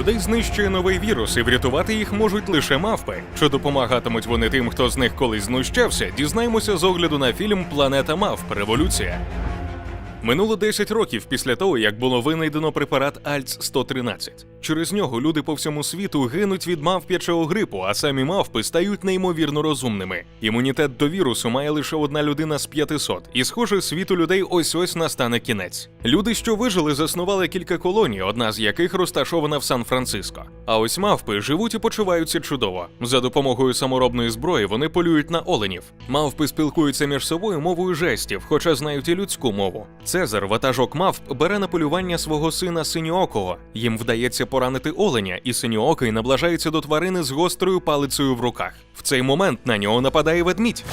Людей знищує новий вірус, і врятувати їх можуть лише мавпи. Чи допомагатимуть вони тим, хто з них колись знущався? Дізнаємося з огляду на фільм Планета мавп. Революція. Минуло 10 років після того, як було винайдено препарат альц 113 Через нього люди по всьому світу гинуть від мавп'ячого грипу, а самі мавпи стають неймовірно розумними. Імунітет до вірусу має лише одна людина з 500, і схоже, світу людей ось ось настане кінець. Люди, що вижили, заснували кілька колоній, одна з яких розташована в Сан-Франциско. А ось мавпи живуть і почуваються чудово. За допомогою саморобної зброї вони полюють на оленів. Мавпи спілкуються між собою мовою жестів, хоча знають і людську мову. Цезар, ватажок мавп, бере на полювання свого сина синьоокого. Їм вдається поранити оленя, і синьоокий наближається до тварини з гострою палицею в руках. В цей момент на нього нападає ведмідь.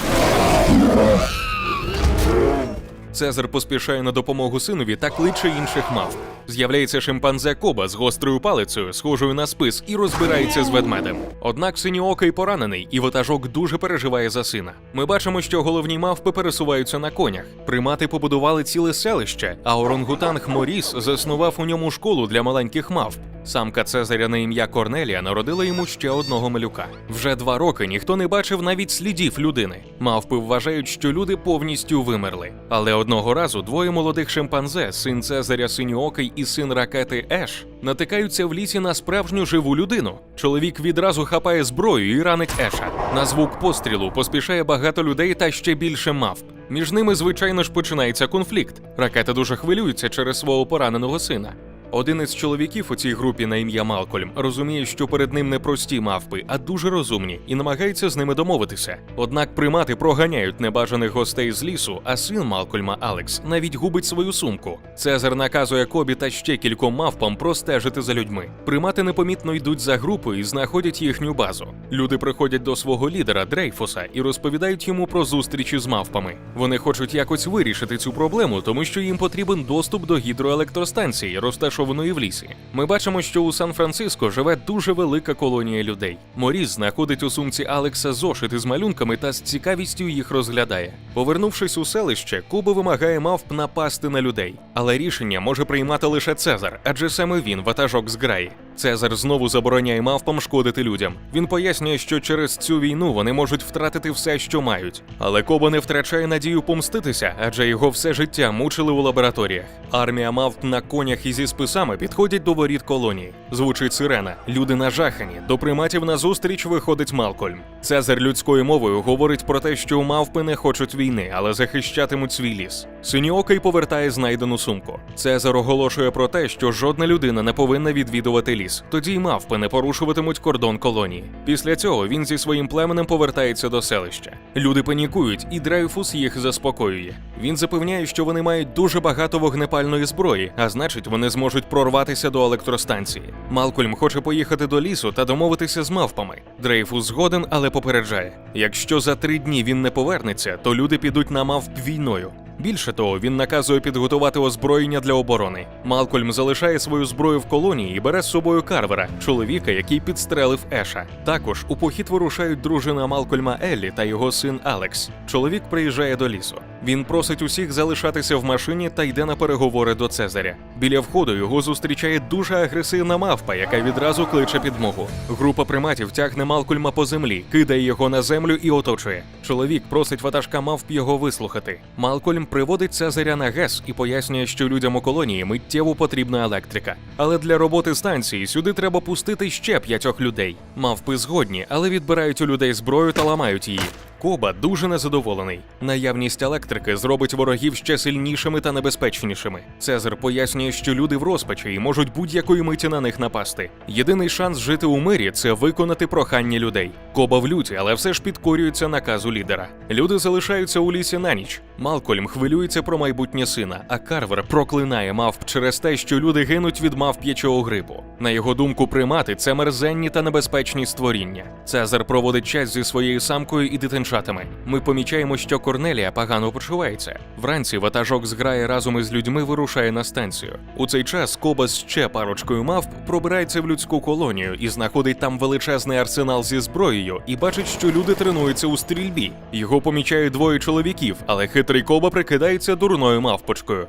Цезар поспішає на допомогу синові та кличе інших мавп. З'являється шимпанзе Коба з гострою палицею, схожою на спис, і розбирається з ведмедем. Однак синьоокий поранений, і ватажок дуже переживає за сина. Ми бачимо, що головні мавпи пересуваються на конях. Примати побудували ціле селище, а орангутанг Моріс заснував у ньому школу для маленьких мавп. Самка Цезаря на ім'я Корнелія народила йому ще одного малюка. Вже два роки ніхто не бачив навіть слідів людини. Мавпи вважають, що люди повністю вимерли. Але одного разу двоє молодих шимпанзе, син Цезаря Синьоокий і син ракети Еш, натикаються в лісі на справжню живу людину. Чоловік відразу хапає зброю і ранить Еша. На звук пострілу поспішає багато людей та ще більше мавп. Між ними, звичайно ж, починається конфлікт. Ракета дуже хвилюється через свого пораненого сина. Один із чоловіків у цій групі на ім'я Малкольм розуміє, що перед ним не прості мавпи, а дуже розумні, і намагається з ними домовитися. Однак примати проганяють небажаних гостей з лісу, а син Малкольма Алекс навіть губить свою сумку. Цезар наказує Кобі та ще кільком мавпам простежити за людьми. Примати непомітно йдуть за групою і знаходять їхню базу. Люди приходять до свого лідера Дрейфуса і розповідають йому про зустрічі з мавпами. Вони хочуть якось вирішити цю проблему, тому що їм потрібен доступ до гідроелектростанції, розташованої в лісі. Ми бачимо, що у Сан-Франциско живе дуже велика колонія людей. Моріс знаходить у сумці Алекса зошити з малюнками та з цікавістю їх розглядає. Повернувшись у селище, Куба вимагає мавп напасти на людей. Але рішення може приймати лише Цезар, адже саме він ватажок зграї. Цезар знову забороняє мавпам шкодити людям. Він пояснює, що через цю війну вони можуть втратити все, що мають. Але Коба не втрачає надію помститися, адже його все життя мучили у лабораторіях. Армія мавп на конях і зі списами підходять до воріт колонії. Звучить сирена. Люди нажахані. До приматів назустріч виходить Малкольм. Цезар людською мовою говорить про те, що мавпи не хочуть війни, але захищатимуть свій ліс. Синьоокий повертає знайдену сумку. Цезар оголошує про те, що жодна людина не повинна відвідувати ліс. Тоді й мавпи не порушуватимуть кордон колонії. Після цього він зі своїм племенем повертається до селища. Люди панікують, і Дрейфус їх заспокоює. Він запевняє, що вони мають дуже багато вогнепальної зброї, а значить, вони зможуть прорватися до електростанції. Малкольм хоче поїхати до лісу та домовитися з мавпами. Дрейфус згоден, але попереджає: якщо за три дні він не повернеться, то люди підуть на мавп війною. Більше того, він наказує підготувати озброєння для оборони. Малкольм залишає свою зброю в колонії і бере з собою Карвера, чоловіка, який підстрелив Еша. Також у похід вирушають дружина Малкольма Еллі та його син Алекс. Чоловік приїжджає до лісу. Він просить усіх залишатися в машині та йде на переговори до Цезаря. Біля входу його зустрічає дуже агресивна мавпа, яка відразу кличе підмогу. Група приматів тягне Малкольма по землі, кидає його на землю і оточує. Чоловік просить ватажка мавп його вислухати. Малкольм приводить Цезаря на ГЕС і пояснює, що людям у колонії миттєво потрібна електрика. Але для роботи станції сюди треба пустити ще п'ятьох людей. Мавпи згодні, але відбирають у людей зброю та ламають її. Коба дуже незадоволений. Наявність електрики зробить ворогів ще сильнішими та небезпечнішими. Цезар пояснює, що люди в розпачі і можуть будь-якої миті на них напасти. Єдиний шанс жити у мирі це виконати прохання людей. Коба в люті, але все ж підкорюється наказу лідера. Люди залишаються у лісі на ніч. Малкольм хвилюється про майбутнє сина, а Карвер проклинає мавп через те, що люди гинуть від мавп'ячого грипу. На його думку, примати це мерзенні та небезпечні створіння. Цезар проводить час зі своєю самкою і дитинчатами. Ми помічаємо, що Корнелія погано почувається. Вранці ватажок зграє разом із людьми вирушає на станцію. У цей час Коба з ще парочкою мавп пробирається в людську колонію і знаходить там величезний арсенал зі зброєю і бачить, що люди тренуються у стрільбі. Його помічають двоє чоловіків, але хитрий Коба прикидається дурною мавпочкою.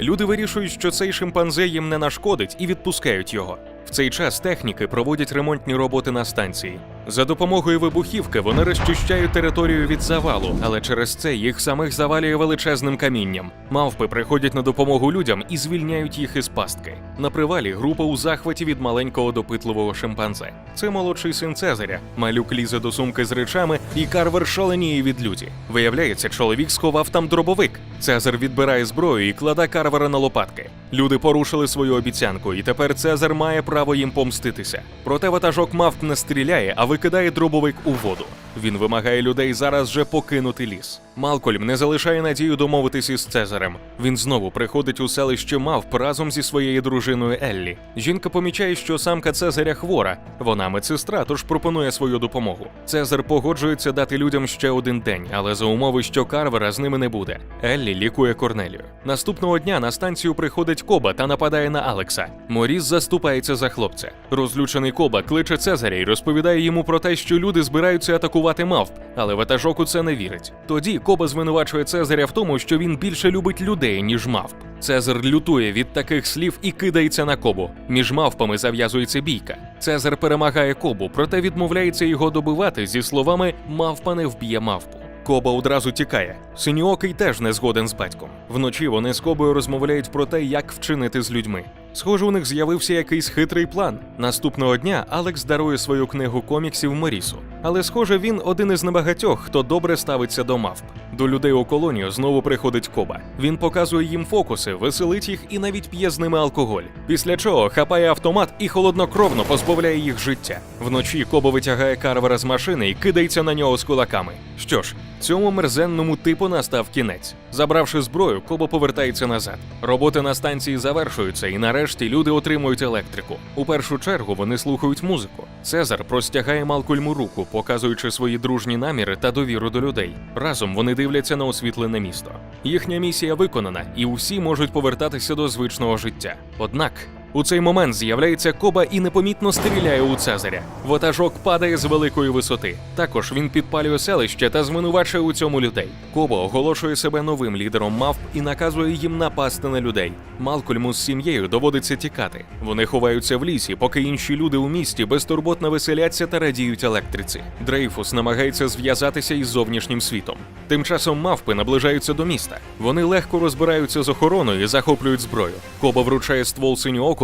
Люди вирішують, що цей шимпанзе їм не нашкодить і відпускають його. В цей час техніки проводять ремонтні роботи на станції. За допомогою вибухівки вони розчищають територію від завалу, але через це їх самих завалює величезним камінням. Мавпи приходять на допомогу людям і звільняють їх із пастки. На привалі група у захваті від маленького допитливого шимпанзе. Це молодший син Цезаря. Малюк лізе до сумки з речами, і карвер шаленіє від люті. Виявляється, чоловік сховав там дробовик. Цезар відбирає зброю і кладе карвера на лопатки. Люди порушили свою обіцянку, і тепер Цезар має право їм помститися. Проте ватажок мавп не стріляє, а викидає дробовик у воду. Він вимагає людей зараз же покинути ліс. Малкольм не залишає надію домовитись із Цезарем. Він знову приходить у селище мавп разом зі своєю дружиною Еллі. Жінка помічає, що самка Цезаря хвора. Вона медсестра, тож пропонує свою допомогу. Цезар погоджується дати людям ще один день, але за умови, що Карвера з ними не буде. Еллі лікує Корнелію. Наступного дня на станцію приходить Коба та нападає на Алекса. Моріс заступається за хлопця. Розлючений Коба кличе Цезаря і розповідає йому про те, що люди збираються атакувати мавп, але ватажок у це не вірить. Тоді Коба звинувачує Цезаря в тому, що він більше любить людей, ніж мавп. Цезар лютує від таких слів і кидається на Кобу. Між мавпами зав'язується бійка. Цезар перемагає Кобу, проте відмовляється його добивати зі словами Мавпа не вб'є мавпу. Коба одразу тікає. Синьоокий теж не згоден з батьком. Вночі вони з Кобою розмовляють про те, як вчинити з людьми. Схоже, у них з'явився якийсь хитрий план. Наступного дня Алекс дарує свою книгу коміксів Морісу. Але схоже, він один із небагатьох, хто добре ставиться до мавп. До людей у колонію знову приходить Коба. Він показує їм фокуси, веселить їх і навіть п'є з ними алкоголь. Після чого хапає автомат і холоднокровно позбавляє їх життя. Вночі Коба витягає карвера з машини і кидається на нього з кулаками. Що ж, цьому мерзенному типу настав кінець. Забравши зброю, Коба повертається назад. Роботи на станції завершуються, і нарешті люди отримують електрику. У першу чергу вони слухають музику. Цезар простягає Малкольму руку, показуючи свої дружні наміри та довіру до людей. Разом вони дивляться на освітлене місто. Їхня місія виконана, і усі можуть повертатися до звичного життя. Однак. У цей момент з'являється Коба і непомітно стріляє у Цезаря. Ватажок падає з великої висоти. Також він підпалює селище та звинувачує у цьому людей. Коба оголошує себе новим лідером мавп і наказує їм напасти на людей. Малкольму з сім'єю доводиться тікати. Вони ховаються в лісі, поки інші люди у місті безтурботно веселяться та радіють електриці. Дрейфус намагається зв'язатися із зовнішнім світом. Тим часом мавпи наближаються до міста. Вони легко розбираються з охороною і захоплюють зброю. Коба вручає ствол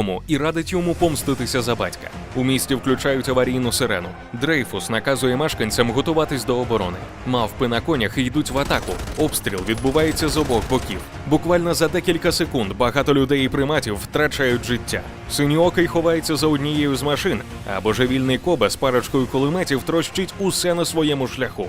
синьоокому і радить йому помститися за батька. У місті включають аварійну сирену. Дрейфус наказує мешканцям готуватись до оборони. Мавпи на конях йдуть в атаку. Обстріл відбувається з обох боків. Буквально за декілька секунд багато людей і приматів втрачають життя. Синьоокий ховається за однією з машин, а божевільний коба з парочкою кулеметів трощить усе на своєму шляху.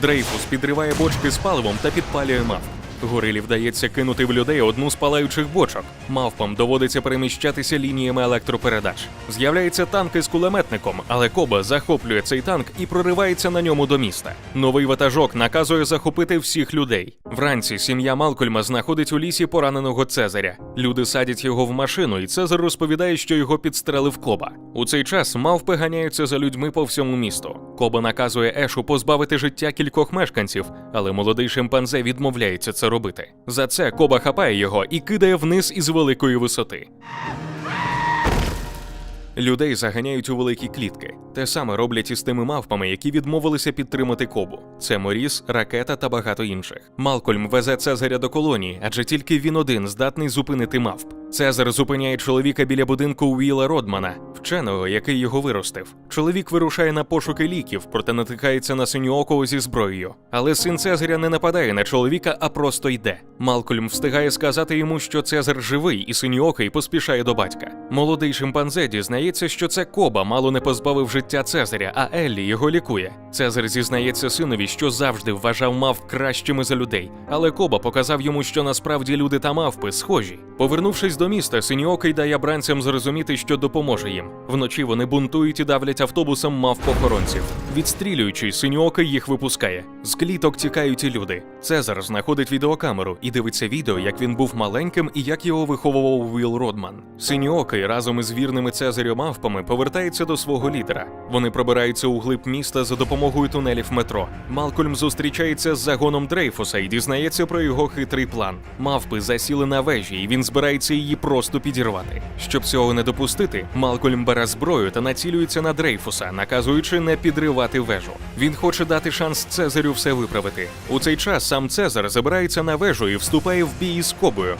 Дрейфус підриває бочки з паливом та підпалює мавп. Горилі вдається кинути в людей одну з палаючих бочок. Мавпам доводиться переміщатися лініями електропередач. З'являється танк із кулеметником, але Коба захоплює цей танк і проривається на ньому до міста. Новий ватажок наказує захопити всіх людей. Вранці сім'я Малкольма знаходить у лісі пораненого Цезаря. Люди садять його в машину, і Цезар розповідає, що його підстрелив Коба. У цей час мавпи ганяються за людьми по всьому місту. Коба наказує Ешу позбавити життя кількох мешканців, але молодий шимпанзе відмовляється це робити. За це Коба хапає його і кидає вниз із великої висоти. Людей заганяють у великі клітки. Те саме роблять із тими мавпами, які відмовилися підтримати Кобу. Це Моріс, ракета та багато інших. Малкольм везе Цезаря до колонії, адже тільки він один здатний зупинити мавп. Цезар зупиняє чоловіка біля будинку Уіла Родмана, вченого, який його виростив. Чоловік вирушає на пошуки ліків, проте натикається на синьоокого зі зброєю. Але син Цезаря не нападає на чоловіка, а просто йде. Малкольм встигає сказати йому, що Цезар живий, і синьоокий поспішає до батька. Молодий шимпанзе дізнається, що це Коба мало не позбавив життя Цезаря, а Еллі його лікує. Цезар зізнається синові, що завжди вважав мавп кращими за людей, але Коба показав йому, що насправді люди та мавпи схожі. Повернувшись до до міста, синьоокий дає бранцям зрозуміти, що допоможе їм. Вночі вони бунтують і давлять автобусом мавпохоронців. Відстрілюючи, синьоокий їх випускає. З кліток тікають і люди. Цезар знаходить відеокамеру і дивиться відео, як він був маленьким і як його виховував Віл Родман. Синьоокий разом із вірними Цезарю мавпами повертається до свого лідера. Вони пробираються у глиб міста за допомогою тунелів метро. Малкольм зустрічається з загоном Дрейфуса і дізнається про його хитрий план. Мавпи засіли на вежі, і він збирається її просто підірвати. Щоб цього не допустити, Малкольм бере зброю та націлюється на Дрейфуса, наказуючи не підривати вежу. Він хоче дати шанс Цезарю все виправити. У цей час сам Цезар забирається на вежу і вступає в бій із Кобою.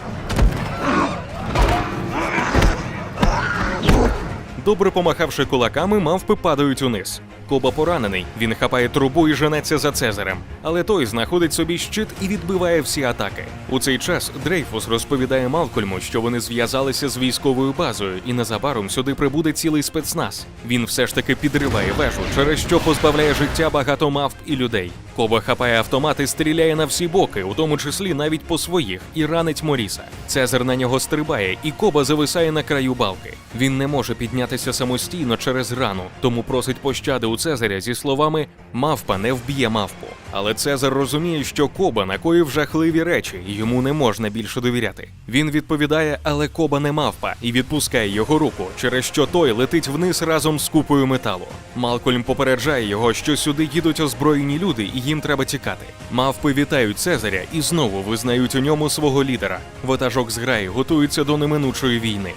Добре помахавши кулаками, мавпи падають униз. Коба поранений, він хапає трубу і женеться за Цезарем. Але той знаходить собі щит і відбиває всі атаки. У цей час Дрейфус розповідає Малкольму, що вони зв'язалися з військовою базою, і незабаром сюди прибуде цілий спецназ. Він все ж таки підриває вежу, через що позбавляє життя багато мавп і людей. Коба хапає автомат і стріляє на всі боки, у тому числі навіть по своїх, і ранить Моріса. Цезар на нього стрибає, і Коба зависає на краю балки. Він не може піднятися самостійно через рану, тому просить пощади у Цезаря зі словами Мавпа не вб'є мавпу. Але Цезар розуміє, що Коба накоїв жахливі речі, і йому не можна більше довіряти. Він відповідає, але Коба не мавпа, і відпускає його руку, через що той летить вниз разом з купою металу. Малкольм попереджає його, що сюди їдуть озброєні люди, і їм треба тікати. Мавпи вітають Цезаря і знову визнають у ньому свого лідера. Ватажок зграї готується до неминучої війни.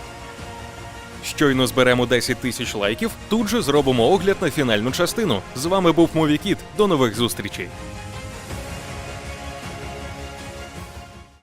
Щойно зберемо 10 тисяч лайків, тут же зробимо огляд на фінальну частину. З вами був Мовікіт. До нових зустрічей.